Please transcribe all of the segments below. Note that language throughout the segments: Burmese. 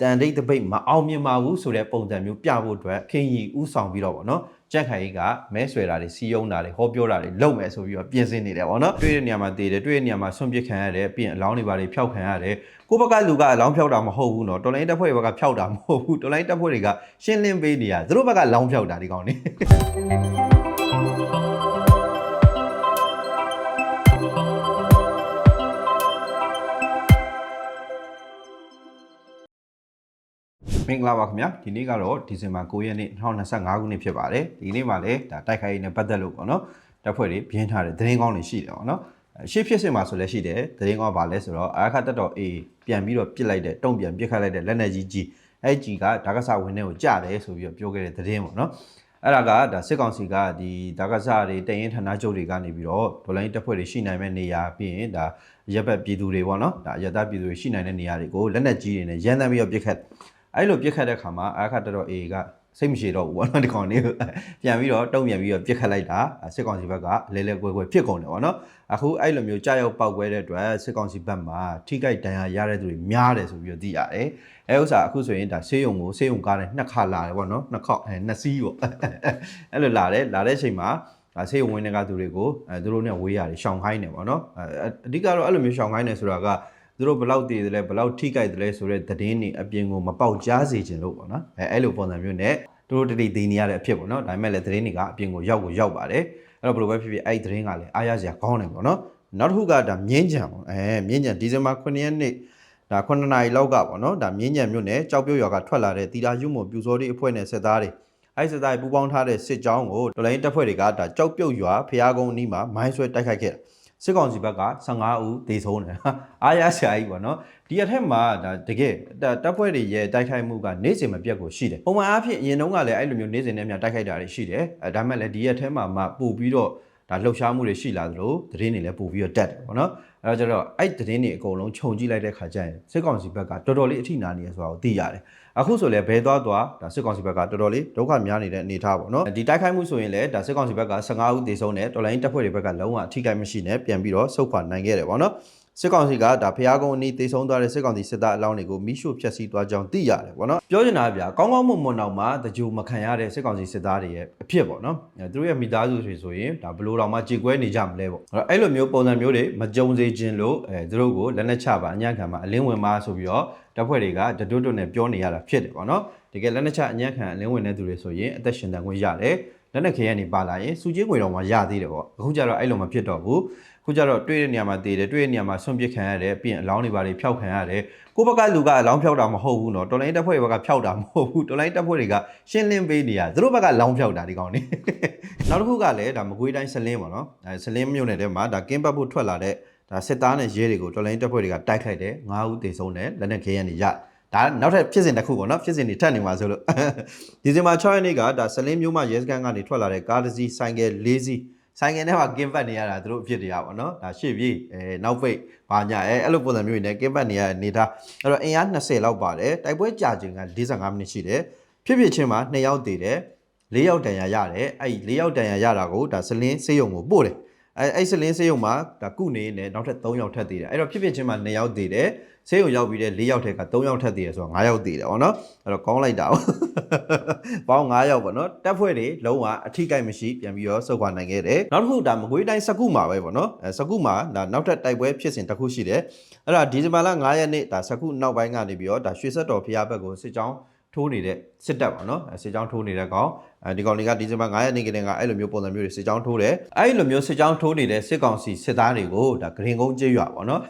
တန်တိတ်တပိတ်မအောင်မြင်ပါဘူးဆိုတဲ့ပုံစံမျိုးပြဖို့အတွက်ခင်းကြီးဥဆောင်ပြီးတော့ဗောနော်ကြက်ခိုင်ကြီးကမဲဆွဲတာတွေစီယုံတာတွေဟောပြောတာတွေလုပ်မယ်ဆိုပြီးတော့ပြင်ဆင်နေတယ်ဗောနော်တွေ့တဲ့နေရာမှာတည်တယ်တွေ့တဲ့နေရာမှာဆွန့်ပစ်ခံရတယ်ပြီးရင်အလောင်းတွေပါတွေဖျောက်ခံရတယ်ကိုယ့်ဘက်ကလူကအလောင်းဖျောက်တာမဟုတ်ဘူးနော်တော်လိုင်းတက်ဖွဲ့တွေဘက်ကဖျောက်တာမဟုတ်ဘူးတော်လိုင်းတက်ဖွဲ့တွေကရှင်းလင်းပေးနေရသူတို့ဘက်ကလောင်းဖျောက်တာဒီကောင်နေ မင်္ဂလာပါခင်ဗျာဒီနေ့ကတော့ဒီဇင်ဘာ9ရက်နေ့2025ခုနှစ်ဖြစ်ပါတယ်ဒီနေ့မှာလည်းဒါတိုက်ခိုက်ရေးနဲ့ပတ်သက်လို့ပေါ့နော်တပ်ဖွဲ့တွေပြင်းထားတဲ့သတင်းကောင်းတွေရှိတယ်ပေါ့နော်ရှေ့ဖြစ်စင်မှာဆိုလည်းရှိတယ်သတင်းကောင်းပါလဲဆိုတော့အာခတ်တက်တော် A ပြန်ပြီးတော့ပြစ်လိုက်တဲ့တုံ့ပြန်ပြစ်ခတ်လိုက်တဲ့လက်နက်ကြီးကြီးအဲ့ကြီးကဒါကဆဝင်းထဲကိုကြတယ်ဆိုပြီးတော့ပြောခဲ့တဲ့သတင်းပေါ့နော်အဲ့ဒါကဒါစစ်ကောင်စီကဒီဒါကဆတွေတရင်ဌာနချုပ်တွေကနေပြီးတော့ဒေါ်လာရင်းတပ်ဖွဲ့တွေရှိနိုင်မဲ့နေရာပြီးရင်ဒါရပ်ဘက်ပြည်သူတွေပေါ့နော်ဒါရပ်သားပြည်သူတွေရှိနိုင်တဲ့နေရာတွေကိုလက်နက်ကြီးတွေနဲ့ရန်တမ်းပြီးတော့ပြစ်ခတ် အဲ့လိုပြစ်ခတ်တဲ့ခါမှာအခါတော်တော် A ကစိတ်မရှိတော့ဘူးပေါ့နော်ဒီကောင်လေးကိုပြန်ပြီးတော့တုံ့ပြန်ပြီးတော့ပြစ်ခတ်လိုက်တာစစ်ကောင်စီဘက်ကလဲလဲကွဲကွဲဖြစ်ကုန်တယ်ပေါ့နော်အခုအဲ့လိုမျိုးကြာရောက်ပောက်ကွဲတဲ့အတွက်စစ်ကောင်စီဘက်မှာထိခိုက်ဒဏ်ရာရတဲ့သူတွေများတယ်ဆိုပြီးတော့သိရတယ်အဲဥစ္စာအခုဆိုရင်ဒါဆေးရုံကိုဆေးရုံကားနဲ့နှစ်ခါလာတယ်ပေါ့နော်နှစ်ခေါက်အဲနှစ်စီးပေါ့အဲ့လိုလာတယ်လာတဲ့အချိန်မှာဒါဆေးရုံဝင်တဲ့ကသူတွေကိုအဲသူတို့နဲ့ဝေးရတယ်ရှောင်ခိုင်းတယ်ပေါ့နော်အဲအဓိကတော့အဲ့လိုမျိုးရှောင်ခိုင်းတယ်ဆိုတာက သူတို့ဘလောက်တည်တယ်လဲဘလောက်ထိကြိုက်တယ်လဲဆိုတဲ့သတင်းတွေအပြင်ကိုမပေါက်ကြားစေချင်လို့ပေါ့နော်အဲအဲ့လိုပုံစံမျိုးနဲ့သူတို့တတိသိနေရတဲ့အဖြစ်ပေါ့နော်ဒါပေမဲ့လည်းသတင်းတွေကအပြင်ကိုရောက်ကိုရောက်ပါတယ်အဲ့တော့ဘယ်လိုပဲဖြစ်ဖြစ်အဲ့ဒီသတင်းကလည်းအားရစရာကောင်းတယ်ပေါ့နော်နောက်တစ်ခုကဒါမြင်းကြံပေါ့အဲမြင်းကြံဒီဇင်ဘာ9ရက်နေ့ဒါ9နာရီလောက်ကပေါ့နော်ဒါမြင်းကြံမြို့နယ်ကြောက်ပြုတ်ရွာကထွက်လာတဲ့တီတာရုံမပြူစောတိအဖွဲ့နဲ့စစ်သားတွေအဲ့စစ်သားတွေပူးပေါင်းထားတဲ့စစ်ကြောင်းကိုတော်လိုင်းတပ်ဖွဲ့တွေကဒါကြောက်ပြုတ်ရွာဖျားကုန်းအနီးမှာမိုင်းဆွဲတိုက်ခိုက်ခဲ့တာ စစ်ကောင်စီဘက်က15ဦးဒေဆုံးတယ်ဟာအားရဆရာကြီးပေါ့နော်ဒီအထက်မှာဒါတကယ်ဒါတပ်ဖွဲ့တွေရဲ့တိုက်ခိုက်မှုကနေ့စဉ်မပြတ်ကိုရှိတယ်ပုံမှန်အားဖြင့်အရင်တုန်းကလည်းအဲ့လိုမျိုးနေ့စဉ်နဲ့များတိုက်ခိုက်တာတွေရှိတယ်အဲဒါမှလည်းဒီအထက်မှာမှပို့ပြီးတော့ ဒါလှုပ်ရှားမှုတွေရှိလာသလိုသတင်းတွေလည်းပို့ပြီးတော့တက်တယ်ပေါ့နော်အဲတော့ကျတော့အဲ့သတင်းတွေအကုန်လုံးခြုံကြည့်လိုက်တဲ့ခါကျရင်စစ်ကောင်စီဘက်ကတော်တော်လေးအထိနာနေရဆိုတာကိုသိရတယ်အခုဆိုလည်းဘဲသွားသွားဒါစစ်ကောင်စီဘက်ကတော်တော်လေးဒုက္ခများနေတဲ့အနေအထားပေါ့နော်ဒီတိုက်ခိုက်မှုဆိုရင်လည်းဒါစစ်ကောင်စီဘက်က15ဦးသေဆုံးတယ်တော်လိုင်းတပ်ဖွဲ့တွေဘက်ကလုံးဝအထိခိုက်မရှိနဲ့ပြန်ပြီးတော့ဆုတ်ခွာနိုင်ခဲ့တယ်ပေါ့နော် စစ်ကောင်စီကဒါဖျားကုန်းအနီးသေဆုံးသွားတဲ့စစ်ကောင်စီစစ်သားအလောင်းတွေကိုမိရှို့ဖျက်ဆီးသွားကြောင်းသိရတယ်ပေါ့နော်ပြောချင်တာကဗျာကောင်းကောင်းမွန်မွန်တော့မှတကြိုမခံရတဲ့စစ်ကောင်စီစစ်သားတွေရဲ့အဖြစ်ပေါ့နော်အဲသူတို့ရဲ့မိသားစုတွေဆိုရင်ဒါဘလို့တော့မှကြေကွဲနေကြမလဲပေါ့အဲ့တော့အဲ့လိုမျိုးပုံစံမျိုးတွေမကြုံစေခြင်းလို့အဲသူတို့ကိုလက်နက်ချပါအညံ့ခံပါအလင်းဝင်ပါဆိုပြီးတော့တပ်ဖွဲ့တွေကတတွတ်တွတ်နဲ့ပြောနေရတာဖြစ်တယ်ပေါ့နော်တကယ်လက်နက်ချအညံ့ခံအလင်းဝင်တဲ့သူတွေဆိုရင်အသက်ရှင်တန်ခွင့်ရတယ်လက်နက်ခဲရနေပါလာရင်စုချင်းငွေတော်မှာရသေးတယ်ပေါ့အခုကျတော့အဲ့လိုမဖြစ်တော့ဘူး ခုကျတော့တွေ့တဲ့နေရာမှာတည်တယ်တွေ့တဲ့နေရာမှာဆွန့်ပစ်ခံရတယ်ပြီးရင်အလောင်းတွေပါတွေဖျောက်ခံရတယ်ကိုယ့်ဘက်ကလူကအလောင်းဖျောက်တာမဟုတ်ဘူးเนาะတော်လိုင်းတပ်ဖွဲ့တွေဘက်ကဖျောက်တာမဟုတ်ဘူးတော်လိုင်းတပ်ဖွဲ့တွေကရှင်းလင်းပေးနေရသူတို့ဘက်ကလောင်းဖျောက်တာဒီကောင်နေနောက်တစ်ခုကလည်းဒါမကွေးတိုင်းဆလင်းပေါ့နော်အဲဆလင်းမြို့နယ်ထဲမှာဒါကင်းပတ်ဖို့ထွက်လာတဲ့ဒါစစ်သားနဲ့ရဲတွေကိုတော်လိုင်းတပ်ဖွဲ့တွေကတိုက်ခိုက်တယ်၅ဦးသေဆုံးတယ်လက်နက်ခဲရနေရဒါနောက်ထပ်ဖြစ်စဉ်တစ်ခုပေါ့နော်ဖြစ်စဉ်တွေထပ်နေမှာဆိုလို့ဒီဇင်ဘာ6ရက်နေ့ကဒါဆလင်းမြို့မှာရဲစခန်းကနေထွက်လာတဲ့ကားတစ်စီးဆိုင်ကယ်၄စီး ဆိုင်ကယ်ထဲမှာကင်းပတ်နေရတာသူတို့အဖြစ်တရားပေါ့နော်ဒါရှေ့ပြေးအဲနောက်ပိတ်ဘာညာအဲအဲ့လိုပုံစံမျိုးတွေနဲ့ကင်းပတ်နေရတဲ့အနေထားအဲ့တော့အင်အား20လောက်ပါတယ်တိုက်ပွဲကြာချိန်က45မိနစ်ရှိတယ်ဖြစ်ဖြစ်ချင်းမှာ2ယောက်တည်တယ်4ယောက်တန်ရာရတယ်အဲ့4ယောက်တန်ရာရတာကိုဒါဆလင်းစေးရုံကိုပို့တယ် အဲအဲ့ဆလင်းစေးရုံမှာဒါကုနေနဲ့နောက်ထပ်3ယောက်ထပ်တည်တယ်အဲ့တော့ဖြစ်ဖြစ်ချင်းမှာ2ယောက်တည်တယ်ဆေးရုံရောက်ပြီးတဲ့၄ယောက်ထဲက3ယောက်ထက်တည်ရဆိုတော့9ယောက်တည်တယ်ဗောနော်အဲ့တော့ကောင်းလိုက်တာဗောပေါင်း9ယောက်ဗောနော်တက်ဖွဲ့တွေလုံးဝအထိကိုက်မရှိပြန်ပြီးတော့စုပ်ခွာနိုင်ခဲ့တယ်နောက်တစ်ခုဒါမကွေးတိုင်းစကုမှာပဲဗောနော်အဲစကုမှာဒါနောက်ထပ်တိုက်ပွဲဖြစ်စဉ်တစ်ခုရှိတယ်အဲ့ဒါဒီဇင်ဘာလ9ရက်နေ့ဒါစကုနောက်ပိုင်းကနေပြီးတော့ဒါရွှေဆက်တော်ဖျားဘက်ကိုစစ်ကြောင်း ထိုးနေတဲ့စစ်တပ်ပေါ့နော်အဲစစ်ကြောင်းထိုးနေတဲ့ကောင်အဲဒီကောင်တွေကဒီဇင်ဘာ9ရက်နေ့ကတည်းကအဲ့လိုမျိုးပုံစံမျိုးတွေစစ်ကြောင်းထိုးတယ်အဲ့လိုမျိုးစစ်ကြောင်းထိုးနေတဲ့စစ်ကောင်စီစစ်သားတွေကိုဒါဂရင်ကုန်းကျေးရွာပေါ့နော်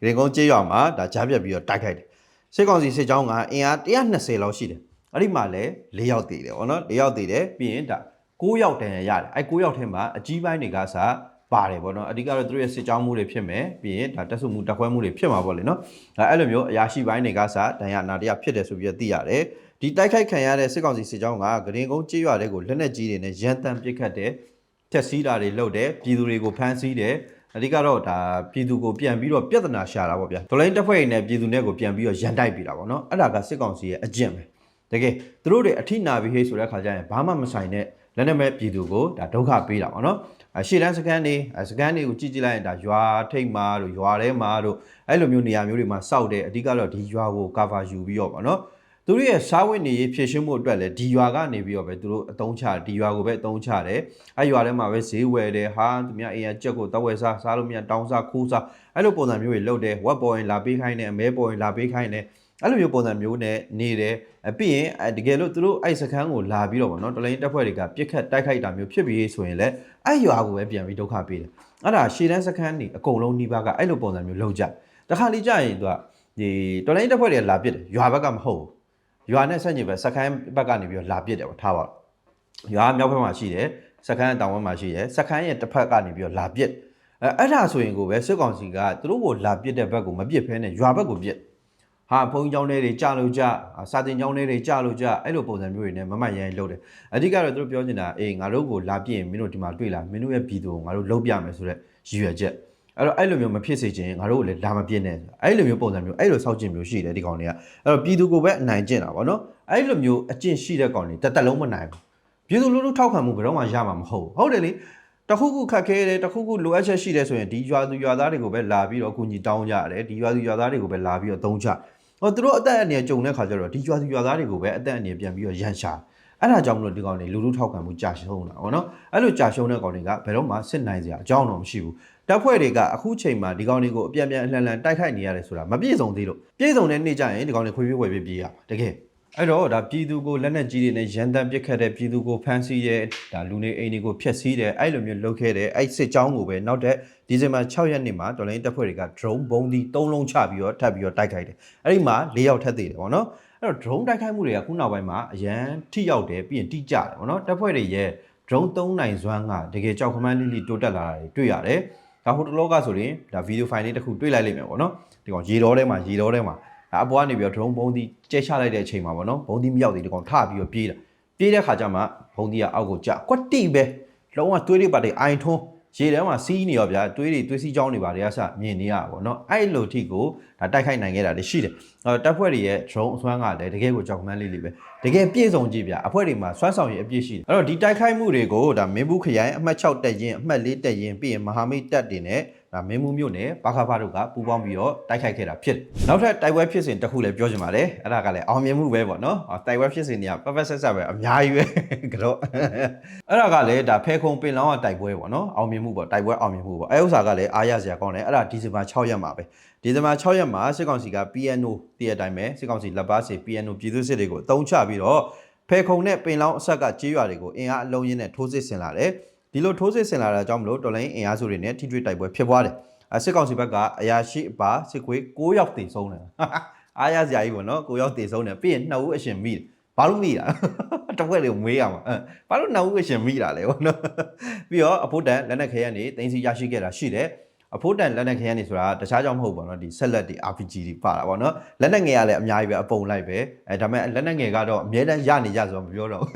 ဂရင်ကုန်းကျေးရွာမှာဒါကြားပြတ်ပြီးတော့တိုက်ခိုက်တယ်စစ်ကောင်စီစစ်ကြောင်းကအင်အား120လောက်ရှိတယ်အဲ့ဒီမှာလည်း၄ယောက်တည်တယ်ပေါ့နော်၄ယောက်တည်တယ်ပြီးရင်ဒါ9ယောက်တန်ရရတယ်အဲ့9ယောက်ထဲမှာအကြီးပိုင်းတွေကစား ပါတယ်ပေါ့နော်အဓိကတော့သူတို့ရဲ့စစ်ကြောင်းမှုတွေဖြစ်မယ်ပြီးရင်ဒါတက်ဆုမှုတက်ခွဲမှုတွေဖြစ်မှာပေါ့လေနော်အဲအဲ့လိုမျိုးအရာရှိပိုင်းတွေကစားဒဏ်ရာနာတရားဖြစ်တယ်ဆိုပြီးသိရတယ်ဒီတိုက်ခိုက်ခံရတဲ့စစ်ကောင်စီစစ်ကြောင်းကဂရင်ကုန်းကြေးရွာတွေကိုလက်နက်ကြီးတွေနဲ့ရန်တမ်းပစ်ခတ်တယ်ထက်စီးတာတွေလုပ်တယ်ပြည်သူတွေကိုဖမ်းဆီးတယ်အဓိကတော့ဒါပြည်သူကိုပြန်ပြီးတော့ပြဿနာရှာတာပေါ့ဗျာဒလိုင်းတပ်ဖွဲ့တွေနဲ့ပြည်သူနဲ့ကိုပြန်ပြီးတော့ရန်တိုက်ပြီးတာပေါ့နော်အဲ့ဒါကစစ်ကောင်စီရဲ့အကျင့်ပဲတကယ်သူတို့တွေအထိနာပြီးဟေးဆိုတဲ့ခါကျရင်ဘာမှမဆိုင်တဲ့လက်နက်မဲ့ပြည်သူကိုဒါဒုက္ခပေးတာပေါ့နော်အ ရှေ့တန်းစကန်တွေအဲစကန်တွေကိုကြည့်ကြည့်လိုက်ရင်ဒါရွာထိပ်မှာတို့ရွာထဲမှာတို့အဲ့လိုမျိုးနေရာမျိုးတွေမှာစောက်တယ်အဓိကတော့ဒီရွာကို cover ယူပြီးတော့ဗောနော်သူတို့ရဲ့စားဝတ်နေရေးဖြည့်ရှင်းမှုအတွက်လည်းဒီရွာကနေပြီးတော့ပဲသူတို့အတုံးချဒီရွာကိုပဲအတုံးချတယ်အဲ့ရွာထဲမှာပဲဈေးဝယ်တယ်ဟာသူများအိမ်ကကြက်ကိုတဝယ်စားစားလို့မရတောင်းစားခိုးစားအဲ့လိုပုံစံမျိုးတွေလုပ်တယ်ဝက်ပေါ်ရင်လာပေးခိုင်းတယ်အမဲပေါ်ရင်လာပေးခိုင်းတယ်အဲ့လိုမျိုးပုံစံမျိုးနဲ့နေတယ်အပြီးရင်အဲတကယ်လို့သူတို့အဲ့စခန်းကိုလာပြီးတော့ဗောနော်တော်လိုင်းတက်ဖွဲ့တွေကပြစ်ခတ်တိုက်ခိုက်တာမျိုးဖြစ်ပြီးဆိုရင်လည်း အဲ့ရွာကိုပဲပြန်ပြီးဒုက္ခပေးတယ်အဲ့ဒါရှေ့တန်းစခန်းနေအကုန်လုံးနှီးပါးကအဲ့လိုပုံစံမျိုးလုပ်ကြတခါလေကြာရင်သူကဒီတော်လိုင်းတက်ဖွဲ့တွေကလာပြစ်တယ်ရွာဘက်ကမဟုတ်ဘူးရွာနဲ့ဆက်ညစ်ပဲစခန်းဘက်ကနေပြီးတော့လာပြစ်တယ်ဗောထားပါတော့ရွာမြောက်ဘက်မှာရှိတယ်စခန်းတောင်ဘက်မှာရှိတယ်စခန်းရဲ့တစ်ဖက်ကနေပြီးတော့လာပြစ်အဲအဲ့ဒါဆိုရင်ကိုပဲစစ်ကောင်စီကသူတို့ကိုလာပြစ်တဲ့ဘက်ကိုမပြစ်ဖဲနဲ့ရွာဘက်ကိုပြစ် ဟာဘုံကျောင်းလေးတွေကြာလို့ကြာစာတင်ကျောင်းလေးတွေကြာလို့ကြာအဲ့လိုပုံစံမျိုးတွေနဲ့မမတ်ရိုင်းလုပ်တယ်အဓိကတော့သူတို့ပြောနေတာအေးငါတို့ကိုလာပြည့်ရင်မင်းတို့ဒီမှာတွေ့လာမင်းတို့ရဲ့ပြည်သူကိုငါတို့လုံးပြမယ်ဆိုတော့ရည်ရွယ်ချက်အဲ့တော့အဲ့လိုမျိုးမဖြစ်စေချင်ငါတို့ကိုလည်းလာမပြည့်နဲ့အဲ့လိုမျိုးပုံစံမျိုးအဲ့လိုစောက်ကျင်မျိုးရှိတယ်ဒီကောင်တွေကအဲ့တော့ပြည်သူကိုပဲအနိုင်ကျင့်တာဗောနော်အဲ့လိုမျိုးအကျင့်ရှိတဲ့ကောင်တွေတက်တက်လုံးမနိုင်ဘူးပြည်သူလူထုထောက်ခံမှုဘယ်တော့မှရမှာမဟုတ်ဘူးဟုတ်တယ်လေတခုခုခက်ခဲတယ်တခုခုလိုအပ်ချက်ရှိတယ်ဆိုရင်ဒီရွာသူရွာသားတွေကိုပဲလာပြီးတော့အကူအညီတောင်းကြရတယ်ဒီရွာသူရွာသားတွေကိုပဲလာပြီးတော့သုံးချ ဟောသူတို့အသက်အန္တရာယ်ကြုံတဲ့ခါကျတော့ဒီရွာသူရွာသားတွေကိုပဲအသက်အန္တရာယ်ပြန်ပြီးတော့ရန်ရှာအဲ့ဒါကြောင့်မလို့ဒီကောင်တွေလူလူထောက်ခံမှုကြာရှုံးတာဗောနော်အဲ့လိုကြာရှုံးတဲ့ကောင်တွေကဘယ်တော့မှစစ်နိုင်စရာအကြောင်းတော့မရှိဘူးတပ်ဖွဲ့တွေကအခုချိန်မှာဒီကောင်တွေကိုအပြန်ပြန်အလှန်လှန်တိုက်ခိုက်နေရတယ်ဆိုတာမပြည့်စုံသေးလို့ပြည့်စုံတဲ့နေ့ကျရင်ဒီကောင်တွေခွေးပြေးဝယ်ပြေးပြေးရမှာတကယ် အဲ့တော့ဒါပြည်သူကိုလက်နက်ကြီးတွေနဲ့ရန်တမ်းပစ်ခတ်တဲ့ပြည်သူကိုဖမ်းဆီးတဲ့ဒါလူနေအိမ်တွေကိုဖျက်ဆီးတဲ့အဲ့လိုမျိုးလုပ်ခဲ့တဲ့အဲ့စစ်ကြောင်းကိုပဲနောက်တဲ့ဒီဇင်ဘာ6ရက်နေ့မှာတော်လိုင်းတပ်ဖွဲ့တွေက drone ဘုံဒီ3လုံးချပြီးတော့ထပ်ပြီးတော့တိုက်ခိုက်တယ်အဲ့ဒီမှာ၄ယောက်ထပ်သေးတယ်ဗောနော်အဲ့တော့ drone တိုက်ခိုက်မှုတွေကခုနောက်ပိုင်းမှာအရန်ထိရောက်တယ်ပြီးရင်တိကျတယ်ဗောနော်တပ်ဖွဲ့တွေရဲ့ drone 3နိုင်စွမ်းကတကယ်ကြောက်ခမန်းလိလိတိုးတက်လာတာတွေတွေ့ရတယ်ဒါဟိုတလောကဆိုရင်ဒါဗီဒီယိုဖိုင်လေးတစ်ခုတွေ့လိုက်လိမ့်မယ်ဗောနော်ဒီကောင်ရေတော်ထဲမှာရေတော်ထဲမှာဒါ အပေါ်ကနေပြီးတော့ drone ဘုံဒီကျဲချလိုက်တဲ့အချိန်မှာဗောနော်ဘုံဒီမရောက်သေးဒီကောင်ထပြီးတော့ပြေးတာပြေးတဲ့ခါကျမှဘုံဒီကအောက်ကိုကျကွက်တိပဲလုံးဝတွေးတွေပါတွေအိုင်ထွန်းရေထဲမှာစီးနေရောဗျာတွေးတွေတွေးစီးကြောင်းတွေပါတွေကစမြင်နေရပါဘောเนาะအဲ့လိုထိကိုဒါတိုက်ခိုက်နိုင်ခဲ့တာတွေရှိတယ်။အော်တပ်ဖွဲ့တွေရဲ့ drone အစွမ်းကလည်းတကယ်ကိုကြောက်မှန်းလေးလေးပဲ။တကယ်ပြည့်စုံကြည့်ဗျာအဖွဲ့တွေမှာစွမ်းဆောင်ရည်အပြည့်ရှိတယ်။အဲ့တော့ဒီတိုက်ခိုက်မှုတွေကိုဒါမင်းဘူးခရိုင်အမှတ်6တက်ရင်အမှတ်4တက်ရင်ပြီးရင်မဟာမိတ်တပ်တွေနဲ့ ဒါမင်းဘူးမြို့နယ်ဘာခဖာတို့ကပူးပေါင်းပြီးတော့တိုက်ခိုက်ခဲ့တာဖြစ်တယ်။နောက်ထပ်တိုက်ပွဲဖြစ်စဉ်တစ်ခုလည်းပြောချင်ပါတယ်။အဲ့ဒါကလည်းအောင်မြင်မှုပဲပေါ့နော်။တိုက်ပွဲဖြစ်စဉ်တွေကပပဆက်ဆက်ပဲအများကြီးပဲကတော့အဲ့ဒါကလည်းဒါဖဲခုံပင်လောင်းကတိုက်ပွဲပေါ့နော်။အောင်မြင်မှုပေါ့တိုက်ပွဲအောင်မြင်မှုပေါ့။အဲ့ဥစ္စာကလည်းအားရစရာကောင်းတယ်။အဲ့ဒါဒီဇင်ဘာ6ရက်မှာပဲ။ဒီဇင်ဘာ6ရက်မှာစစ်ကောင်စီက PNO တည့်ရတိုင်းပဲစစ်ကောင်စီလက်ပါစီ PNO ပြည်သူစစ်တွေကိုအတုံးချပြီးတော့ဖဲခုံနဲ့ပင်လောင်းအဆက်ကကြေးရွာတွေကိုအင်အားအလုံးရင်းနဲ့ထိုးစစ်ဆင်လာတယ်။ ဒီလိုထိုးစစ်ဆင်လာတာကြောင့်မလို့တော်လိုင်းအင်အားစုတွေနဲ့ထိတွေ့တိုက်ပွဲဖြစ်ပွားတယ်။အစစ်ကောင်စီဘက်ကအရာရှိအပါစစ်ခွေး6ယောက်တည်ဆုံးတယ်။အားရစရာကြီးပေါ့နော်6ယောက်တည်ဆုံးတယ်ပြီးရင်2ဦးအရှင်မိတယ်။ဘာလို့မိတာ။တစ်ခွက်လေးကိုမေးရမှာ။အဲဘာလို့2ဦးအရှင်မိတာလဲပေါ့နော်။ပြီးတော့အဖို့တန်လက်နက်ခဲရနေတင်းစီရရှိခဲ့တာရှိတယ်။ အဖို့တန်လက်နက်ခဲရနေဆိုတာတခြားကြောင့်မဟုတ်ပါတော့ဒီဆက်လက်တွေ RPG တွေပါတာပေါ့နော်လက်နက်ငယ်ကလည်းအများကြီးပဲအပုံလိုက်ပဲအဲဒါပေမဲ့လက်နက်ငယ်ကတော့အများတန်းရနေကြဆိုတော့မပြောတော့ဘူး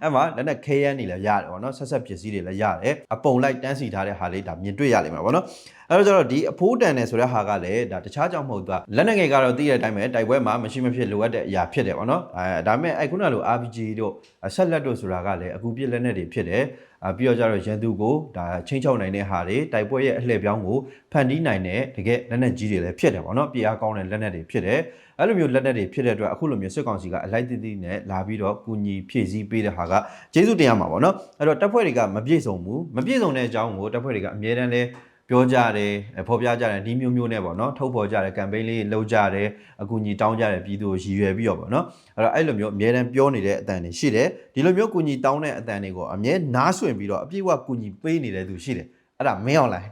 အဲ့မှာလက်နက်ခဲရနေလည်းရတယ်ပေါ့နော်ဆက်ဆက်ပစ္စည်းတွေလည်းရတယ်အပုံလိုက်တန်းစီထားတဲ့ဟာလေးဒါမြင်တွေ့ရလိမ့်မယ်ပေါ့နော်အဲ့တော့ကျတော့ဒီအဖိုးတန်နဲ့ဆိုတဲ့ဟာကလည်းဒါတခြားကြောင့်မဟုတ်သွားလက်နက်ငယ်ကတော့သိတဲ့အတိုင်းပဲတိုက်ပွဲမှာမရှိမဖြစ်လိုအပ်တဲ့အရာဖြစ်တယ်ပေါ့နော်အဲဒါပေမဲ့အဲခုနလို RPG တို့ဆက်လက်တို့ဆိုတာကလည်းအခုပြစ်လက်နက်တွေဖြစ်တယ်အပြီးတော့ကျတော့ရန်သူကိုဒါချင်းချောက်နိုင်တဲ့ဟာတွေတိုက်ပွဲရဲ့အလှည့်ပြောင်းကိုဖန်တီးနိုင်တဲ့တကယ်လက်နက်ကြီးတွေလည်းဖြစ်တယ်ပေါ့နော်ပြအားကောင်းတဲ့လက်နက်တွေဖြစ်တယ်အဲ့လိုမျိုးလက်နက်တွေဖြစ်တဲ့အတွက်အခုလိုမျိုးစစ်ကောင်စီကအလိုက်တိတိနဲ့လာပြီးတော့ကူညီဖြည့်ဆည်းပေးတဲ့ဟာကကျေးဇူးတင်ရမှာပေါ့နော်အဲ့တော့တပ်ဖွဲ့တွေကမပြည့်စုံဘူးမပြည့်စုံတဲ့အကြောင်းကိုတပ်ဖွဲ့တွေကအမြဲတမ်းလဲ ပြောကြတယ်ဖော်ပြကြတယ်ဒီမျိုးမျိုးနဲ့ပေါ့နော်ထုတ်ဖော်ကြတယ်ကမ်ပိန်းလေးလုပ်ကြတယ်အကူအညီတောင်းကြတယ်ပြည်သူကိုရည်ရွယ်ပြီးတော့ပေါ့နော်အဲ့တော့အဲ့လိုမျိုးအမြဲတမ်းပြောနေတဲ့အတန်တွေရှိတယ်ဒီလိုမျိုးကူညီတောင်းတဲ့အတန်တွေကိုအမြဲနားဆွင့်ပြီးတော့အပြည့်အဝကူညီပေးနေတဲ့သူရှိတယ်အဲ့ဒါမင်းအောင်လိုက်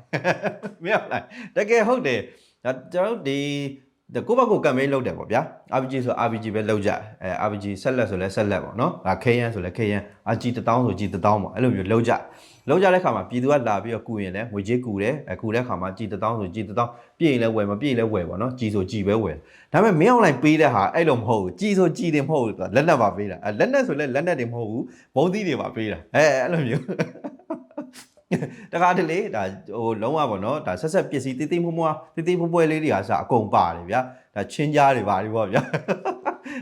မင်းအောင်လိုက်တကယ်ဟုတ်တယ်ဒါကျွန်တော်တို့ဒီဒါ ကိုယ့်ဘက်ကိုကမ်ပိန်းလုပ်တယ်ပေါ့ဗျာ RPG ဆို RPG ပဲလုပ်ကြအဲ RPG ဆက်လက်ဆိုလဲဆက်လက်ပေါ့နော်ဒါ KN ဆိုလဲ KN RG 1000ဆို G 1000ပေါ့အဲ့လိုမျိုးလုပ်ကြလောက်ကြတဲ့ခါမှာပြည်သူကလာပြီးတော့ကူရင်လည်းငွေကြေးကူတယ်အခုတဲ့ခါမှာကြည်တထောင်ဆိုကြည်တထောင်ပြည့်ရင်လည်းဝယ်မပြည့်လည်းဝယ်ပေါ့နော်ကြည်ဆိုကြည်ပဲဝယ်ဒါပေမဲ့မင်းအောင်လိုက်ပေးတဲ့ဟာအဲ့လိုမဟုတ်ဘူးကြည်ဆိုကြည်တယ်မဟုတ်ဘူးလက်နက်ပါပေးတာလက်နက်ဆိုလည်းလက်နက်တွေမဟုတ်ဘူးဘုံသီးတွေပါပေးတာအဲအဲ့လိုမျိုး တကားတလေဒါဟိုလုံးဝပေါ့နော်ဒါဆက်ဆက်ပစ္စည်းတိတိမွမွားတိတိမွပွဲလေးတွေကစအကုန်ပါတယ်ဗျာဒါချင်းကြားတွေပါတွေပေါ့ဗျာ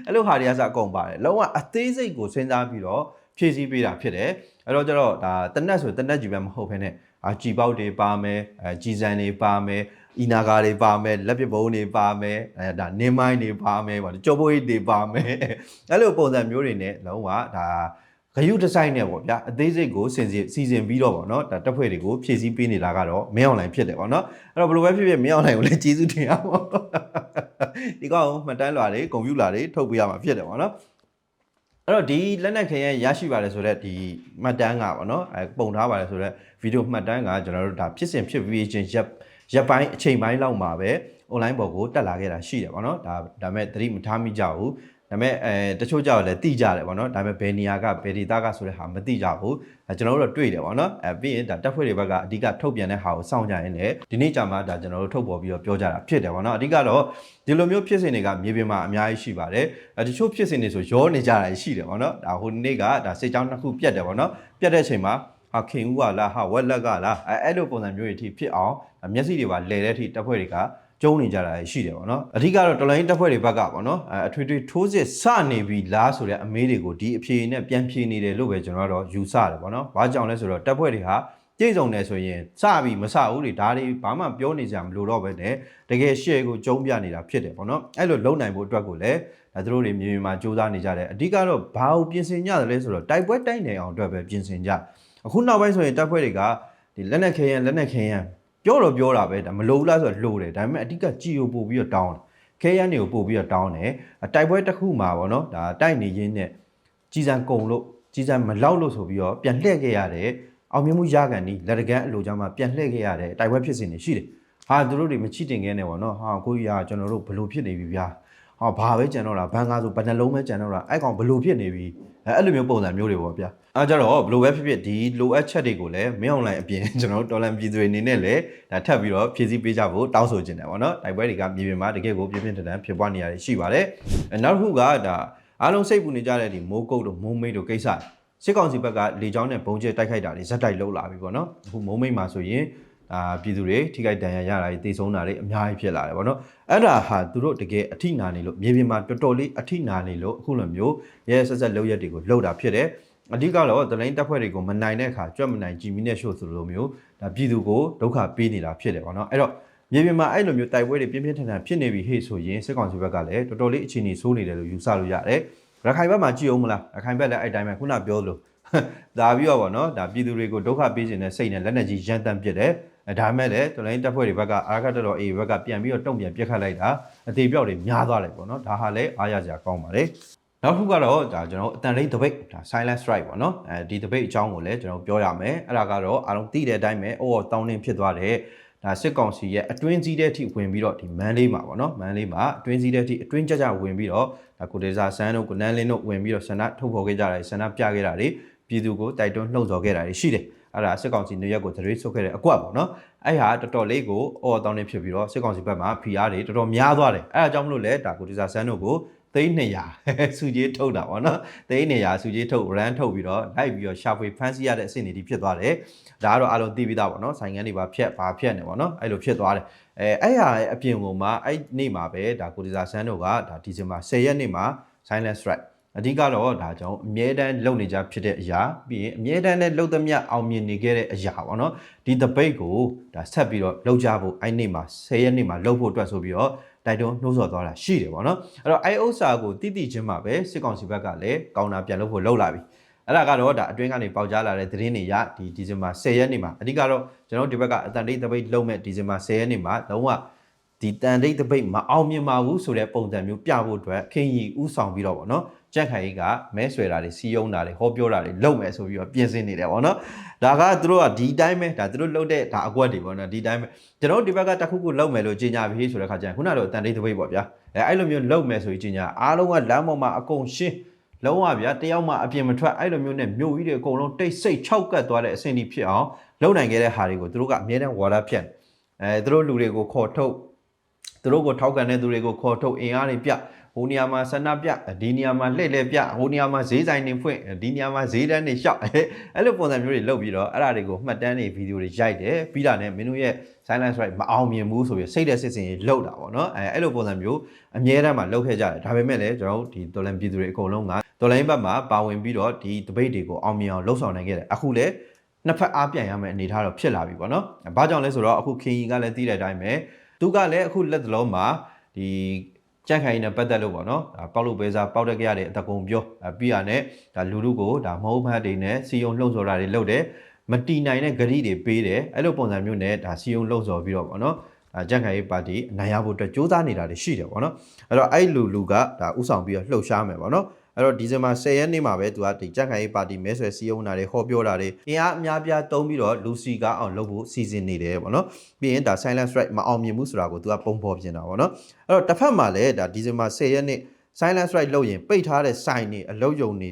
အဲ့လိုဟာတွေကစအကုန်ပါတယ်လုံးဝအသေးစိတ်ကိုစဉ်းစားပြီးတော့ဖြည့်ဆည်းပေးတာဖြစ်တယ်အဲ့တော့ကျတော့ဒါတနက်ဆိုတနက်ကြီးပဲမဟုတ်ဘဲနဲ့အာကြည်ပေါက်တွေပါမယ်အဲကြည်စံတွေပါမယ်အီနာကာတွေပါမယ်လက်ပစ်ဘုံတွေပါမယ်အဲဒါနင်းမိုင်းတွေပါမယ်ဗောကြောပိုးတွေပါမယ်အဲ့လိုပုံစံမျိုးတွေနဲ့လုံးဝဒါ ဂယုဒီဇိုင်းနဲ့ပေါ့ဗျာအသေးစိတ်ကိုစင်စီစီစဉ်ပြီးတော့ပေါ့နော်ဒါတက်ဖွဲ့တွေကိုဖြည့်ဆည်းပေးနေတာကတော့မင်းအွန်လိုင်းဖြစ်တယ်ပေါ့နော်အဲ့တော့ဘယ်လိုပဲဖြစ်ဖြစ်မင်းအွန်လိုင်းကိုလည်းကျေးဇူးတင်ရပါဘောဒီကောင်မှတ်တမ်းလွှာတွေကွန်ပျူတာတွေထုတ်ပေးရမှာဖြစ်တယ်ပေါ့နော်အဲ့တော့ဒီလက်နက်ခဲရရရှိပါတယ်ဆိုတော့ဒီမှတ်တမ်းကပေါ့နော်အဲပုံထားပါတယ်ဆိုတော့ဗီဒီယိုမှတ်တမ်းကကျွန်တော်တို့ဒါဖြစ်စဉ်ဖြစ်ပြီးချင်းရက် ရက်ပိုင်းအချိန်ပိုင်းလောက်မှာပဲ online ပေါ်ကိုတက်လာခဲ့တာရှိတယ်ပေါ့နော်ဒါဒါပေမဲ့သတိမထားမိကြဘူးဒါပေမဲ့အဲတချို့ကြောက်လည်းတိကြတယ်ပေါ့နော်ဒါပေမဲ့ဘယ်နေရာကဘယ်ဒေသကဆိုတဲ့ဟာမတိကြဘူးအဲကျွန်တော်တို့တော့တွေ့တယ်ပေါ့နော်အဲပြီးရင်ဒါတက်ဖွဲ့တွေဘက်ကအဓိကထုတ်ပြန်တဲ့ဟာကိုစောင့်ကြရင်လည်းဒီနေ့ကြာမှဒါကျွန်တော်တို့ထုတ်ပေါ်ပြီးတော့ပြောကြတာဖြစ်တယ်ပေါ့နော်အဓိကတော့ဒီလိုမျိုးဖြစ်စဉ်တွေကမြေပြင်မှာအများကြီးရှိပါတယ်အဲတချို့ဖြစ်စဉ်တွေဆိုရောနေကြတာရှိတယ်ပေါ့နော်ဒါဟိုနေ့ကဒါစိတ်ကြောင်းတစ်ခုပြတ်တယ်ပေါ့နော်ပြတ်တဲ့အချိန်မှာ ဟာခင်ဦးကလားဟာဝက်လက်ကလားအဲအဲ့လိုပုံစံမျိုးတွေအထိဖြစ်အောင်မျက်စိတွေပါလဲတဲ့အထိတက်ဖွဲ့တွေကကျုံးနေကြတာရှိတယ်ပေါ့နော်အဓိကတော့တော်လိုင်းတက်ဖွဲ့တွေဘက်ကပေါ့နော်အဲအထွေထွေထိုးစစ်စနေပြီလားဆိုတဲ့အမေးတွေကိုဒီအဖြေနဲ့ပြန်ဖြေနေတယ်လို့ပဲကျွန်တော်ကတော့ယူဆတယ်ပေါ့နော်ဘာကြောင့်လဲဆိုတော့တက်ဖွဲ့တွေဟာကြိတ်စုံတယ်ဆိုရင်စပြီမစဘူးလေဒါတွေဘာမှပြောနေကြမလို့တော့ပဲနဲ့တကယ် share ကိုကျုံးပြနေတာဖြစ်တယ်ပေါ့နော်အဲ့လိုလုံနိုင်ဖို့အတွက်ကိုလည်းဒါသူတို့တွေမြေပြင်မှာစူးစမ်းနေကြတယ်အဓိကတော့ဘာကိုပြင်ဆင်ကြတယ်လဲဆိုတော့တိုက်ပွဲတိုက်နေအောင်အတွက်ပဲပြင်ဆင်ကြ အခုနောက်ပိုင်းဆိုရင်တပ်ဖွဲ့တွေကဒီလက်နက်ခဲယံလက်နက်ခဲယံပြောတော့ပြောတာပဲဒါမလိုဘူးလားဆိုတော့လိုတယ်ဒါပေမဲ့အဓိကကြည်ကိုပို့ပြီးတော့တောင်းတယ်ခဲယံတွေကိုပို့ပြီးတော့တောင်းတယ်တိုက်ပွဲတစ်ခုမှာပေါ့နော်ဒါတိုက်နေရင်းနဲ့ကြီးစံကုံလို့ကြီးစံမလောက်လို့ဆိုပြီးတော့ပြန်လှည့်ခဲ့ရတယ်အောင်မြင်မှုရကန်ဒီလက်တကန်းအလိုကြောင့်မှပြန်လှည့်ခဲ့ရတယ်တိုက်ပွဲဖြစ်စဉ်တွေရှိတယ်ဟာသူတို့တွေမချစ်တင်ခဲ့နဲ့ပေါ့နော်ဟာကိုကြီးကကျွန်တော်တို့ဘလို့ဖြစ်နေပြီဗျာ ဟောဘာပဲကြံတော့လားဘန်ကားဆိုဘယ်နှလုံးပဲကြံတော့လားအဲ့ကောင်ဘလို့ဖြစ်နေပြီအဲအဲ့လိုမျိုးပုံစံမျိုးတွေပေါ့ဗျာအဲကြတော့ဘလို့ပဲဖြစ်ဖြစ်ဒီလိုအပ်ချက်တွေကိုလည်းမင်းအွန်လိုင်းအပြင်ကျွန်တော်တို့တော်လန်ပြည်သူတွေအနေနဲ့လည်းဒါထပ်ပြီးတော့ဖြည့်ဆည်းပေးကြဖို့တောင်းဆိုချင်တယ်ပေါ့နော်တိုက်ပွဲတွေကမြေပြင်မှာတကယ်ကိုပြင်းပြင်းထန်ထန်ဖြစ်ပွားနေရတယ်ရှိပါတယ်အဲနောက်တစ်ခုကဒါအားလုံးစိတ်ပူနေကြတဲ့ဒီမိုးကုတ်တို့မိုးမိတ်တို့ကိစ္စစစ်ကောင်စီဘက်ကလေကြောင်းနဲ့ပုံကျဲတိုက်ခိုက်တာတွေဇက်တိုက်လှုပ်လာပြီပေါ့နော်အခုမိုးမိတ်မှာဆိုရင် အာပြည်သူတွေထိခိုက်ဒဏ်ရာရတာတွေတေဆုံးတာတွေအများကြီးဖြစ်လာတယ်ပေါ့နော်အဲ့ဒါဟာသူတို့တကယ်အထိနာနေလို့မြေပြင်မှာတော်တော်လေးအထိနာနေလို့အခုလိုမျိုးရဲဆက်ဆက်လုပ်ရက်တွေကိုလှုပ်တာဖြစ်တယ်အဓိကတော့ဒလိုင်းတက်ဖွဲ့တွေကိုမနိုင်တဲ့အခါကြွက်မနိုင်ကြည်မီနဲ့ရှို့ဆိုလိုမျိုးဒါပြည်သူကိုဒုက္ခပေးနေတာဖြစ်တယ်ပေါ့နော်အဲ့တော့မြေပြင်မှာအဲ့လိုမျိုးတိုက်ပွဲတွေပြင်းပြင်းထန်ထန်ဖြစ်နေပြီဟေ့ဆိုရင်စစ်ကောင်စီဘက်ကလည်းတော်တော်လေးအခြေအနေဆိုးနေတယ်လို့ယူဆလို့ရတယ်ရခိုင်ဘက်မှာကြည့်အောင်မလားရခိုင်ဘက်လည်းအဲ့တိုင်းပဲခုနပြောလို့ဒါပြီးတော့ဗောနော်ဒါပြည်သူတွေကိုဒုက္ခပေးခြင်းနဲ့စိတ်နဲ့လက်နက်ကြီးရန်တမ်းပစ်တယ်အဲဒါမဲ့လည်းတော်လိုင်းတပ်ဖွဲ့တွေဘက်ကအာခတ်တော်အေဘက်ကပြန်ပြီးတော့တုံ့ပြန်ပြစ်ခတ်လိုက်တာအသေးပြောက်တွေများသွားတယ်ဗောနော်ဒါဟာလည်းအားရစရာကောင်းပါတယ်နောက်တစ်ခုကတော့ဒါကျွန်တော်အတန်ရိတ် debate ဒါ silent strike ပေါ့နော်အဲဒီ debate အကြောင်းကိုလည်းကျွန်တော်ပြောရမယ်အဲ့ဒါကတော့အားလုံးသိတဲ့အတိုင်းပဲအော်တောင်းတင်းဖြစ်သွားတဲ့ဒါစစ်ကောင်စီရဲ့အတွင်းစည်းတဲ့အထိဝင်ပြီးတော့ဒီမန်းလေးမှာပေါ့နော်မန်းလေးမှာအတွင်းစည်းတဲ့အထိအတွင်းကြကြဝင်ပြီးတော့ဒါကိုဒေဇာဆန်းတို့ကိုနန်းလင်းတို့ဝင်ပြီးတော့ဆန္ဒထုတ်ဖော်ခဲ့ကြတယ်ဆန္ဒပြခဲ့တာတွေပြည်သူကိုတိုက်တွန်းနှုတ်ဆော်ခဲ့တာတွေရှိတယ် အဲ့ဒါစစ်ကောင်စီနေရက်ကိုသတိဆုတ်ခဲ့တဲ့အကွက်ပေါ့နော်အဲ့ဟာတော်တော်လေးကိုအော်တောင်းနေဖြစ်ပြီးတော့စစ်ကောင်စီဘက်မှာ PR တွေတော်တော်များသွားတယ်အဲ့ဒါကြောင့်မလို့လဲဒါကိုဒီဇာဆန်းတို့ကိုသိန်း200စုကြီးထုတ်တာပေါ့နော်သိန်း200စုကြီးထုတ် run ထုတ်ပြီးတော့လိုက်ပြီးတော့ရှာဖွေဖန်ဆီးရတဲ့အဆင့်တွေဒီဖြစ်သွားတယ်ဒါကတော့အားလုံးသိပြီးသားပေါ့နော်ဆိုင်ငန်းတွေပါဖြက်ပါဖြက်နေပေါ့နော်အဲ့လိုဖြစ်သွားတယ်အဲအဲ့ဟာရဲ့အပြင်ကမှအဲ့နေ့မှာပဲဒါကိုဒီဇာဆန်းတို့ကဒါဒီဇင်ဘာ10ရက်နေ့မှာ silent strike အဓိကတော့ဒါကြောင့်အမြဲတမ်းလုပ်နေကြဖြစ်တဲ့အရာပြီးရင်အမြဲတမ်းလည်းလုပ်သမျှအောင်မြင်နေခဲ့တဲ့အရာပေါ့နော်ဒီတပိတ်ကိုဒါဆက်ပြီးတော့လုပ်ကြဖို့အဲ့နေ့မှာ10ရက်နေ့မှာလုပ်ဖို့အတွက်ဆိုပြီးတော့တိုက်တွန်းနှိုးဆော်သွားတာရှိတယ်ပေါ့နော်အဲ့တော့အဲ့ဥစ္စာကိုတိတိချင်းမှာပဲစစ်ကောင်စီဘက်ကလည်းကောင်တာပြန်လုပ်ဖို့လုပ်လာပြီအဲ့ဒါကတော့ဒါအတွင်းကနေပေါက်ကြားလာတဲ့သတင်းတွေရဒီဒီဇင်ဘာ10ရက်နေ့မှာအဓိကတော့ကျွန်တော်ဒီဘက်ကအတန်တိတ်တပိတ်လုံးမဲ့ဒီဇင်ဘာ10ရက်နေ့မှာလုံးဝဒီတန်တိတ်တပိတ်မအောင်မြင်ပါဘူးဆိုတဲ့ပုံစံမျိုးပြဖို့အတွက်ခင်ကြီးဥဆောင်ပြီးတော့ဗောနော် ကြက်ခိုင်ကြီးကမဲဆွဲတာတွေစီယုံတာတွေဟောပြောတာတွေလုပ်မယ်ဆိုပြီးတော့ပြင်ဆင်နေတယ်ဗောနော်ဒါကသူတို့ကဒီတိုင်းပဲဒါသူတို့လုပ်တဲ့ဒါအကွက်တွေဗောနော်ဒီတိုင်းပဲကျွန်တော်ဒီဘက်ကတစ်ခုခုလုပ်မယ်လို့ကြေညာပြီးဆိုတဲ့ခါကျရင်ခုနကတော့တန်တိတ်တပိတ်ပေါ့ဗျာအဲအဲ့လိုမျိုးလုပ်မယ်ဆိုပြီးကြေညာအားလုံးကလမ်းပေါ်မှာအကုန်ရှင်းလုံးဝဗျာတယောက်မှအပြင်မထွက်အဲ့လိုမျိုးနဲ့မြို့ကြီးတွေအကုန်လုံးတိတ်ဆိတ်ခြောက်ကတ်သွားတဲ့အဆင့်ကြီးဖြစ်အောင်လုပ်နိုင်ခဲ့တဲ့ဟာတွေကိုသူတို့ကအမြဲတမ်းဝါဒဖြန့်အဲသူတို့လူတွေကိုခေါ်ထုတ်သူတို့ကိုထောက်ကန်တဲ့သူတွေကိုခေါ်ထုတ်အင်အားတွေပြ ဟိုနေရာမှာဆန္ဒပြဒီနေရာမှာလှည့်လှည့်ပြဟိုနေရာမှာဈေးဆိုင်တွေဖွင့်ဒီနေရာမှာဈေးတန်းတွေရှောက်အဲ့လိုပုံစံမျိုးတွေလုပ်ပြီးတော့အဲ့ဒါတွေကိုမှတ်တမ်းတွေဗီဒီယိုတွေရိုက်တယ်ပြီးတာနဲ့မင်းတို့ရဲ့ silence right မအောင်မြင်ဘူးဆိုပြီးစိတ်တဲ့စစ်စင်ကြီးလှုပ်တာပေါ့နော်အဲအဲ့လိုပုံစံမျိုးအမြဲတမ်းမှာလှုပ်ခဲ့ကြတယ်ဒါပေမဲ့လည်းကျွန်တော်တို့ဒီတော်လန်ပြည်သူတွေအကုန်လုံးကတော်လိုင်းဘက်မှာပါဝင်ပြီးတော့ဒီတပိတ်တွေကိုအောင်မြင်အောင်လှုပ်ဆောင်နိုင်ခဲ့တယ်အခုလည်းနှစ်ဖက်အားပြန်ရမယ့်အနေအထားတော့ဖြစ်လာပြီပေါ့နော်။ဘာကြောင့်လဲဆိုတော့အခုခင်ကြီးကလည်းသိတဲ့အတိုင်းပဲသူကလည်းအခုလက်တလုံးမှာဒီ ကြန့်ခိုင်နဲ့ပတ်သက်လို့ပေါ့နော်ဒါပေါက်လို့ပဲစားပေါက်တက်ကြရတဲ့အတကုံပြောအပြီးရနဲ့ဒါလူလူကိုဒါမဟုတ်မှတ်တွေနဲ့စီယုံလှုံ့ဆော်တာတွေလုပ်တယ်မတီနိုင်တဲ့ဂရိတွေပေးတယ်အဲ့လိုပုံစံမျိုးနဲ့ဒါစီယုံလှုံ့ဆော်ပြီးတော့ပေါ့နော်ဒါကြန့်ခိုင်ပါတီအနိုင်ရဖို့အတွက်စ조사နေတာတွေရှိတယ်ပေါ့နော်အဲ့တော့အဲ့လူလူကဒါဥဆောင်ပြီးတော့လှုပ်ရှားမယ်ပေါ့နော် အဲ့တော့ဒီဇင်ဘာ10ရက်နေ့မှာပဲသူကဒီကြက်ခိုင်ရေးပါတီမဲဆွယ်စည်းရုံးတာတွေဟောပြောတာတွေအင်အားအများပြားတုံးပြီးတော့လူစီကအောင်လုပ်ဖို့စီစဉ်နေတယ်ပေါ့နော်ပြီးရင်ဒါ silent strike မအောင်မြင်ဘူးဆိုတာကိုသူကပုံဖော်ပြင်တာပေါ့နော်အဲ့တော့တစ်ဖက်မှာလည်းဒါဒီဇင်ဘာ10ရက်နေ့ silent strike လုပ်ရင်ပိတ်ထားတဲ့ဆိုင်တွေအလုပ်ယုံတွေ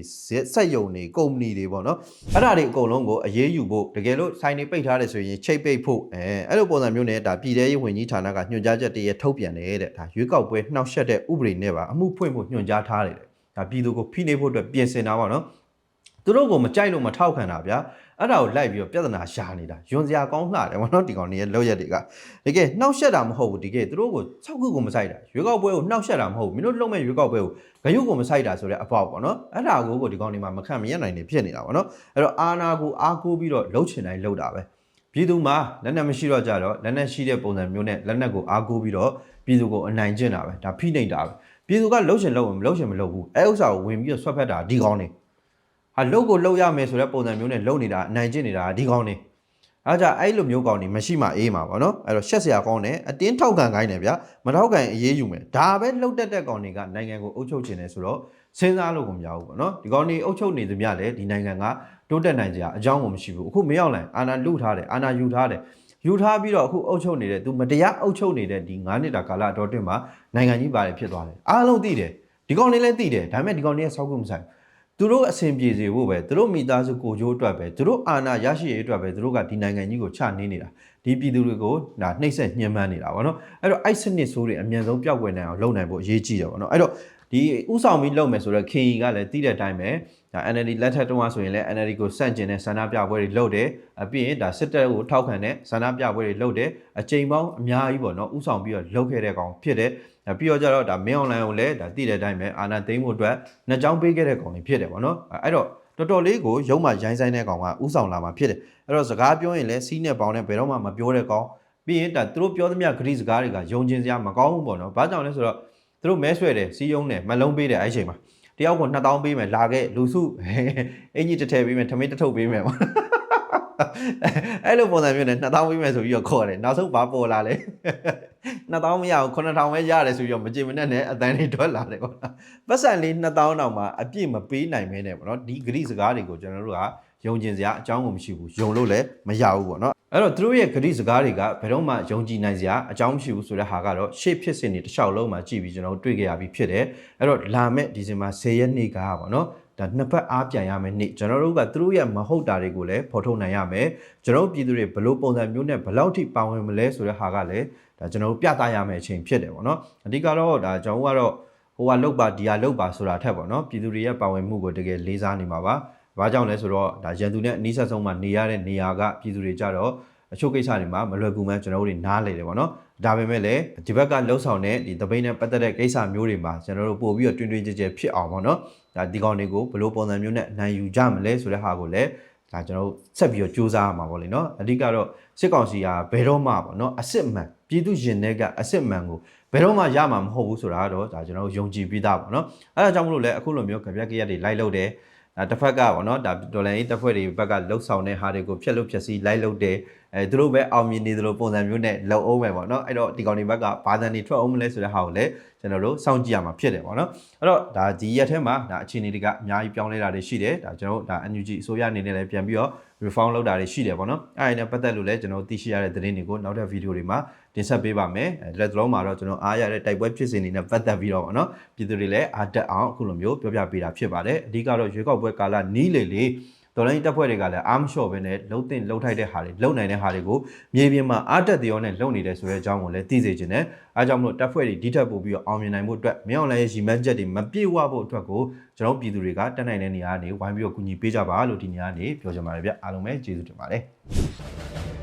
စက်ယုံတွေကုမ္ပဏီတွေပေါ့နော်အဲ့ဒါတွေအကုန်လုံးကိုအရေးယူဖို့တကယ်လို့ဆိုင်တွေပိတ်ထားတယ်ဆိုရင်ချိတ်ပိတ်ဖို့အဲအဲ့လိုပုံစံမျိုးနဲ့ဒါပြည်ထရေးဝန်ကြီးဌာနကညွှန်ကြားချက်တည်းရထုတ်ပြန်တယ်တဲ့ဒါရွေးကောက်ပွဲနှောက်ယှက်တဲ့ဥပဒေနဲ့ပါအမှုဖွင့်ဖို့ညွှန်ကြားထားတယ်တဲ့ ဒါပြည်သူကိုဖိနှိပ်ဖို့အတွက်ပြင်ဆင်တာပေါ့နော်သူတို့ကိုမကြိုက်လို့မထောက်ခံတာဗျာအဲ့ဒါကိုလိုက်ပြီးတော့ပြဿနာရှာနေတာယွန်စရာကောင်းလှတယ်ဗောနော်ဒီကောင်တွေရဲ့လောက်ရက်တွေကတကယ်နှောက်ယှက်တာမဟုတ်ဘူးဒီကဲသူတို့ကို၆ခုကိုမဆိုင်တာရွေးကောက်ပွဲကိုနှောက်ယှက်တာမဟုတ်ဘူးမင်းတို့လုံးမဲ့ရွေးကောက်ပွဲကိုဂယုကိုမဆိုင်တာဆိုတဲ့အပေါက်ပေါ့နော်အဲ့ဒါကိုကိုဒီကောင်တွေမှာမခံမရနိုင်နေဖြစ်နေတာဗောနော်အဲ့တော့အာနာကိုအားကိုးပြီးတော့လှုပ်ချင်တိုင်းလှုပ်တာပဲပြည်သူမှာလက်နက်မရှိတော့ကြတော့လက်နက်ရှိတဲ့ပုံစံမျိုးနဲ့လက်နက်ကိုအားကိုးပြီးတော့ပြည်သူကိုအနိုင်ကျင့်တာပဲဒါဖိနှိပ်တာပဲ ပြည်သူကလှုပ်ချင်လှုပ်ဝင်မလှုပ်ချင်မလှုပ်ဘူးအဲဥစ္စာကိုဝင်ပြီးတော့ဆွတ်ဖက်တာဒီကောင်တွေဟာလှုပ်ကိုလှုပ်ရမယ်ဆိုတဲ့ပုံစံမျိုးနဲ့လှုပ်နေတာအနိုင်ကျင့်နေတာဒီကောင်တွေအားကြအဲ့လိုမျိုးကောင်းနေမရှိမှအေးမှာပေါ့နော်အဲ့တော့ရှက်စရာကောင်းတယ်အတင်းထောက်ခံခိုင်းတယ်ဗျမထောက်ခံအေးယူမယ်ဒါပဲလှုပ်တက်တဲ့ကောင်တွေကနိုင်ငံကိုအုပ်ချုပ်ခြင်းတယ်ဆိုတော့စဉ်းစားလို့ကိုမရဘူးပေါ့နော်ဒီကောင်တွေအုပ်ချုပ်နေသမျှလည်းဒီနိုင်ငံကတိုးတက်နိုင်ကြအကြောင်းကိုမရှိဘူးအခုမရောက်နိုင်အာဏာလုထားတယ်အာဏာယူထားတယ် ယူထားပြီးတော့အခုအုပ်ချုပ်နေတဲ့သူမတရားအုပ်ချုပ်နေတဲ့ဒီ9နှစ်တာကာလအတော်တွင်းမှာနိုင်ငံကြီးပါတယ်ဖြစ်သွားတယ်အားလုံးသိတယ်ဒီကောင်တွေလည်းသိတယ်ဒါပေမဲ့ဒီကောင်တွေကစောက်ခုမဆိုင်ဘူးသူတို့အဆင်ပြေစေဖို့ပဲသူတို့မိသားစုကိုကြိုးအတွက်ပဲသူတို့အာဏာရရှိရေးအတွက်ပဲသူတို့ကဒီနိုင်ငံကြီးကိုချနေနေတာဒီပြည်သူတွေကိုဒါနှိမ့်ဆက်ညှဉ်းပန်းနေတာဗောနော်အဲ့တော့အဲ့စနစ်ဆိုးတွေအမြန်ဆုံးပျောက်ကွယ်နိုင်အောင်လုပ်နိုင်ဖို့အရေးကြီးတယ်ဗောနော်အဲ့တော့ ဒီဥဆောင်ပြီးလုပ်မယ်ဆိုတော့ခင်ကြီးကလည်းတီးတဲ့အတိုင်းပဲဒါ NLD လက်ထက်တုန်းကဆိုရင်လည်း NLD ကိုစန့်ကျင်တဲ့ဆန္ဒပြပွဲတွေလုပ်တယ်အပြီးရင်ဒါစစ်တပ်ကိုထောက်ခံတဲ့ဆန္ဒပြပွဲတွေလုပ်တယ်အချိန်ပေါင်းအများကြီးပေါ့နော်ဥဆောင်ပြီးတော့လုပ်ခဲ့တဲ့ကောင်ဖြစ်တယ်ဒါပြီးတော့ကြတော့ဒါမင်းအွန်လိုင်းကိုလည်းဒါတည်တဲ့အတိုင်းပဲအာနာသိမ်းမှုအတွက်နှစ်ကြောင်းပေးခဲ့တဲ့ကောင်တွေဖြစ်တယ်ဗောနော်အဲ့တော့တော်တော်လေးကိုရုံးမှရိုင်းဆိုင်တဲ့ကောင်ကဥဆောင်လာမှာဖြစ်တယ်အဲ့တော့စကားပြောရင်လည်းစီးနဲ့ပေါင်းနဲ့ဘယ်တော့မှမပြောတဲ့ကောင်ပြီးရင်ဒါသူတို့ပြောသမျှဂရိစကားတွေကယုံကျင်စရာမကောင်းဘူးပေါ့နော်ဘာကြောင့်လဲဆိုတော့ သူတို့မဲဆွဲတယ်စီးယုံတယ်မလုံးပေးတယ်အဲ့ဒီအချိန်မှာတယောက်ကို2000ပေးမယ်လာခဲ့လူစုအင်ကြီးတစ်ထည့်ပေးမယ်ထမင်းတစ်ထုပ်ပေးမယ်ပေါ့အဲ့လိုပုံစံမျိုးနဲ့2000ပေးမယ်ဆိုပြီးတော့ခေါ်တယ်နောက်ဆုံးဘာပေါ်လာလဲ2000မရဘူး9000ပဲရတယ်ဆိုပြီးတော့မကြင်မနဲ့နဲ့အတန်းတွေထွက်လာတယ်ပေါ့နော်ပတ်စံလေး2000တောင်မှအပြည့်မပေးနိုင်မဲနဲ့ပေါ့နော်ဒီဂရိစကားတွေကိုကျွန်တော်တို့ကယုံကျင်စရာအကြောင်းကိုမရှိဘူးယုံလို့လည်းမရဘူးပေါ့နော် အဲ့တော့သူတို့ရဲ့ဂရိစကားတွေကဘယ်တော့မှယုံကြည်နိုင်စရာအကြောင်းမရှိဘူးဆိုတဲ့ဟာကတော့ရှေ့ဖြစ်စဉ်တွေတစ်လျှောက်လုံးမှာကြည့်ပြီးကျွန်တော်တို့တွေ့ကြရပြီးဖြစ်တယ်အဲ့တော့လာမယ့်ဒီဇင်ဘာ10ရက်နေ့ကပေါ့နော်ဒါနှစ်ပတ်အားပြန်ရမယ်နေ့ကျွန်တော်တို့ကသူတို့ရဲ့မဟုတ်တာတွေကိုလည်းဖော်ထုတ်နိုင်ရမယ်ကျွန်တော်တို့ပြည်သူတွေဘယ်လိုပုံစံမျိုးနဲ့ဘယ်လောက်ထိပါဝင်မလဲဆိုတဲ့ဟာကလည်းဒါကျွန်တော်တို့ပြသရမယ့်အချိန်ဖြစ်တယ်ပေါ့နော်အဓိကတော့ဒါကျွန်တော်တို့ကတော့ဟိုကလုတ်ပါဒီဟာလုတ်ပါဆိုတာထက်ပေါ့နော်ပြည်သူတွေရဲ့ပါဝင်မှုကိုတကယ်လေးစားနေမှာပါ ဘာကြောင့်လဲဆိုတော့ဒါရန်သူနဲ့အနီးဆက်ဆုံးမှာနေရတဲ့နေရာကပြည်သူတွေကြတော့အချို့ကိစ္စတွေမှာမလွယ်ကူမှန်းကျွန်တော်တို့တွေနားလေတယ်ပေါ့နော်ဒါပေမဲ့လည်းဒီဘက်ကလှုပ်ဆောင်တဲ့ဒီသပိတ်နဲ့ပတ်သက်တဲ့ကိစ္စမျိုးတွေမှာကျွန်တော်တို့ပို့ပြီးတော့တွင်တွင်ကြဲကြဲဖြစ်အောင်ပေါ့နော်ဒါဒီကောင်တွေကိုဘယ်လိုပုံစံမျိုးနဲ့အနိုင်ယူကြမလဲဆိုတဲ့ဟာကိုလည်းဒါကျွန်တော်တို့ဆက်ပြီးတော့စူးစမ်းရမှာပေါ့လေနော်အဓိကတော့စစ်ကောင်စီကဘယ်တော့မှပေါ့နော်အစ်စ်မှန်ပြည်သူရင်ထဲကအစ်စ်မှန်ကိုဘယ်တော့မှရမှာမဟုတ်ဘူးဆိုတာကတော့ဒါကျွန်တော်တို့ယုံကြည်ပြီးသားပေါ့နော်အဲဒါကြောင့်မလို့လဲအခုလိုမျိုးကြပြက်ကြက်တွေလိုက်လို့တယ် ဒါတစ်ဖက်ကပေါ့နော်ဒါဒေါ်လာရေးတပ်ဖွဲ့တွေဘက်ကလှုပ်ဆောင်တဲ့ဟာတွေကိုဖျက်လို့ဖျက်စီးလိုက်လို့တယ် အဲသူတို့ပဲအောင်မြင်နေသလိုပုံစံမျိုးနဲ့လှုပ်အောင်မယ်ပေါ့နော်အဲ့တော့ဒီကောင်တွေဘက်ကဘာသာနေထွက်အောင်မလဲဆိုတဲ့ဟာကိုလည်းကျွန်တော်တို့စောင့်ကြည့်ရမှာဖြစ်တယ်ပေါ့နော်အဲ့တော့ဒါဒီရက်ထဲမှာဒါအခြေအနေတွေကအများကြီးပြောင်းလဲတာတွေရှိတယ်ဒါကျွန်တော်တို့ဒါ NUG အစိုးရအနေနဲ့လည်းပြန်ပြီးတော့ reform လုပ်တာတွေရှိတယ်ပေါ့နော်အဲ့ဒါနဲ့ပတ်သက်လို့လည်းကျွန်တော်သိရှိရတဲ့သတင်းတွေကိုနောက်ထပ်ဗီဒီယိုတွေမှာတင်ဆက်ပေးပါမယ်လက်သလုံးမှာတော့ကျွန်တော်အားရတဲ့တိုက်ပွဲဖြစ်စဉ်တွေနဲ့ပတ်သက်ပြီးတော့ပေါ့နော်ပြည်သူတွေလည်းအားတက်အောင်အခုလိုမျိုးပြောပြပေးတာဖြစ်ပါတယ်အဓိကတော့ရွေးကောက်ပွဲကာလနီးလေလေ တော်လိုင်းတပ်ဖွဲ့တွေကလည်းအားမလျှော့ဘဲနဲ့လှုပ်တင်လှုပ်ထိုက်တဲ့ဟာတွေလှုပ်နိုင်တဲ့ဟာတွေကိုမြေပြင်မှာအားတက်သေးရောနဲ့လှုပ်နေတယ်ဆိုတဲ့အကြောင်းကိုလည်းသိစေချင်တယ်အားကြောင့်မလို့တပ်ဖွဲ့တွေဒီထက်ပိုပြီးတော့အောင်မြင်နိုင်မှုအတွက်မြောင်လည်းရဲ့ရီမန်းချက်တွေမပြေဝဖို့အတွက်ကိုကျွန်တော်ပြည်သူတွေကတက်နိုင်တဲ့နေရာကနေဝိုင်းပြီးတော့ကူညီပေးကြပါလို့ဒီနေရာကနေပြောချင်ပါတယ်ဗျအားလုံးပဲကျေးဇူးတင်ပါတယ်